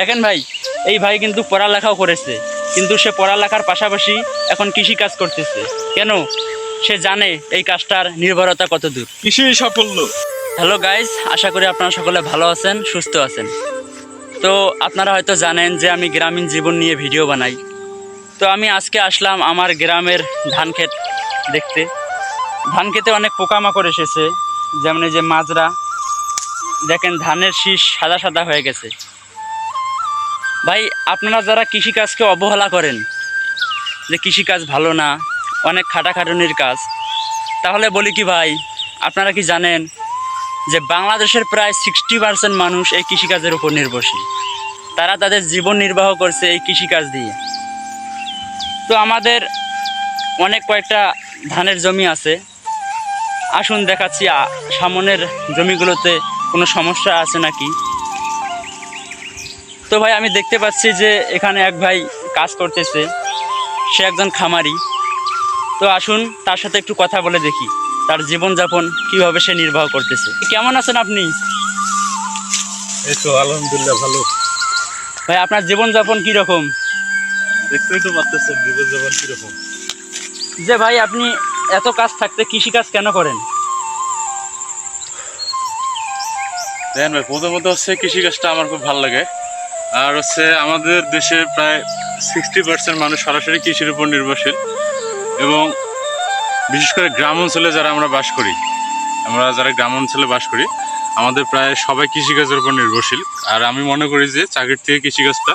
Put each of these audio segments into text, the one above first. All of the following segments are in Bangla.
দেখেন ভাই এই ভাই কিন্তু পড়ালেখাও করেছে কিন্তু সে পড়ালেখার পাশাপাশি এখন কৃষি কাজ করতেছে। কেন? সে জানে এই কাজটার নির্ভরতা কত দূর কৃষি সাফল্য। হ্যালো গাইস আশা করি আপনারা সকলে ভালো আছেন সুস্থ আছেন। তো আপনারা হয়তো জানেন যে আমি গ্রামীণ জীবন নিয়ে ভিডিও বানাই। তো আমি আজকে আসলাম আমার গ্রামের ধান ক্ষেত দেখতে। ধান খেতে অনেক পোকামাকড় এসেছে যেমন এই যে মাজরা। দেখেন ধানের শীষ সাদা সাদা হয়ে গেছে। ভাই, আপনারা যারা কৃষিকাজকে অবহেলা করেন, যে কৃষিকাজ ভালো না, অনেক খাটাখাটুনির কাজ, তাহলে বলি কি ভাই, আপনারা কি জানেন যে বাংলাদেশের প্রায় সিক্সটি পার্সেন্ট মানুষ এই কৃষিকাজের উপর নির্ভরশীল? তারা তাদের জীবন নির্বাহ করছে এই কৃষিকাজ দিয়ে। তো আমাদের অনেক কয়েকটা ধানের জমি আছে। আসুন দেখাচ্ছি সামনের জমিগুলোতে কোনো সমস্যা আছে নাকি? তো ভাই আমি দেখতে পাচ্ছি যে এখানে এক ভাই কাজ করতেছে। সে একজন খামারি। তো আসুন তার সাথে একটু কথা বলে দেখি তার জীবনযাপন কীভাবে সে নির্বাহ করতেছে। কেমন আছেন আপনি? এই তো আলহামদুলিল্লাহ ভালো। ভাই আপনার জীবনযাপন কীরকম? দেখতেই তো পারতেছেন জীবন জীবন কীরকম। যে ভাই আপনি এত কাজ থাকতে কৃষিকাজ কেন করেন? দেখেন ভাই প্রথমত হচ্ছে কৃষিকাজটা আমার খুব ভালো লাগে। আর হচ্ছে আমাদের দেশে প্রায় সিক্সটি পার্সেন্ট মানুষ সরাসরি কৃষির উপর নির্ভরশীল এবং বিশেষ করে গ্রাম অঞ্চলে যারা আমরা বাস করি, আমরা যারা গ্রাম অঞ্চলে বাস করি, আমাদের প্রায় সবাই কৃষিকাজের উপর নির্ভরশীল। আর আমি মনে করি যে চাকরির থেকে কৃষিকাজটা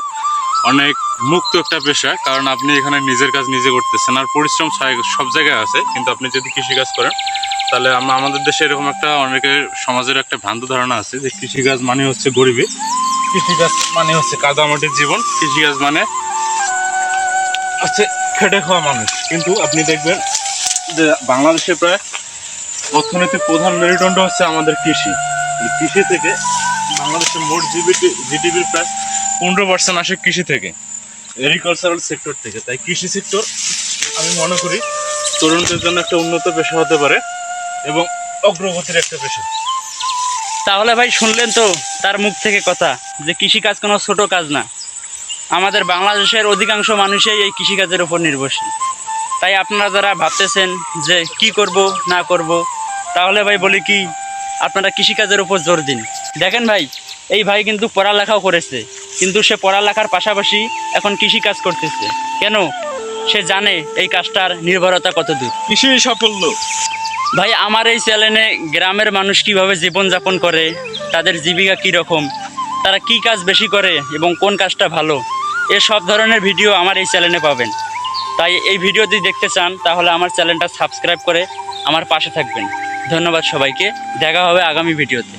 অনেক মুক্ত একটা পেশা, কারণ আপনি এখানে নিজের কাজ নিজে করতেছেন আর পরিশ্রম সব- জায়গায় আছে, কিন্তু আপনি যদি কৃষিকাজ করেন, তাহলে আমাদের দেশে এরকম একটা অনেকের সমাজের একটা ভ্রান্ত ধারণা আছে যে কৃষিকাজ মানে হচ্ছে গরিবী। কৃষিকাজ মানে হচ্ছে কাদামাটির জীবন, কৃষিকাজ মানে হচ্ছে খেটে খাওয়া মানুষ। কিন্তু আপনি দেখবেন যে বাংলাদেশে প্রায় অর্থনীতির প্রধান মেরুদণ্ড হচ্ছে আমাদের কৃষি। কৃষি থেকে বাংলাদেশের মোট জিবিটি জিডিপির প্রায় পনেরো পার্সেন্ট আসে কৃষি থেকে এগ্রিকালচারাল সেক্টর থেকে। তাই কৃষি সেক্টর আমি মনে করি তরুণদের জন্য একটা উন্নত পেশা হতে পারে এবং অগ্রগতির একটা পেশা। তাহলে ভাই শুনলেন তো তার মুখ থেকে কথা যে কৃষিকাজ কোনো ছোট কাজ না। আমাদের বাংলাদেশের অধিকাংশ মানুষই এই কৃষিকাজের উপর নির্ভরশীল। তাই আপনারা যারা ভাবতেছেন যে কি করব, না করব, তাহলে ভাই বলি কি, আপনারা কৃষিকাজের উপর জোর দিন। দেখেন ভাই, এই ভাই কিন্তু পড়ালেখাও করেছে, কিন্তু সে পড়ালেখার পাশাপাশি এখন কৃষিকাজ করতেছে। কেন? সে জানে এই কাজটার নির্ভরতা কত দূর কৃষি সাফল্য। ভাই, আমার এই চ্যানেলে গ্রামের মানুষ কীভাবে জীবনযাপন করে, তাদের জীবিকা কী রকম তারা কি কাজ বেশি করে এবং কোন কাজটা ভালো, এ সব ধরনের ভিডিও আমার এই চ্যানেলে পাবেন। তাই এই ভিডিও যদি দেখতে চান, তাহলে আমার চ্যানেলটা সাবস্ক্রাইব করে আমার পাশে থাকবেন। ধন্যবাদ সবাইকে, দেখা হবে আগামী ভিডিওতে।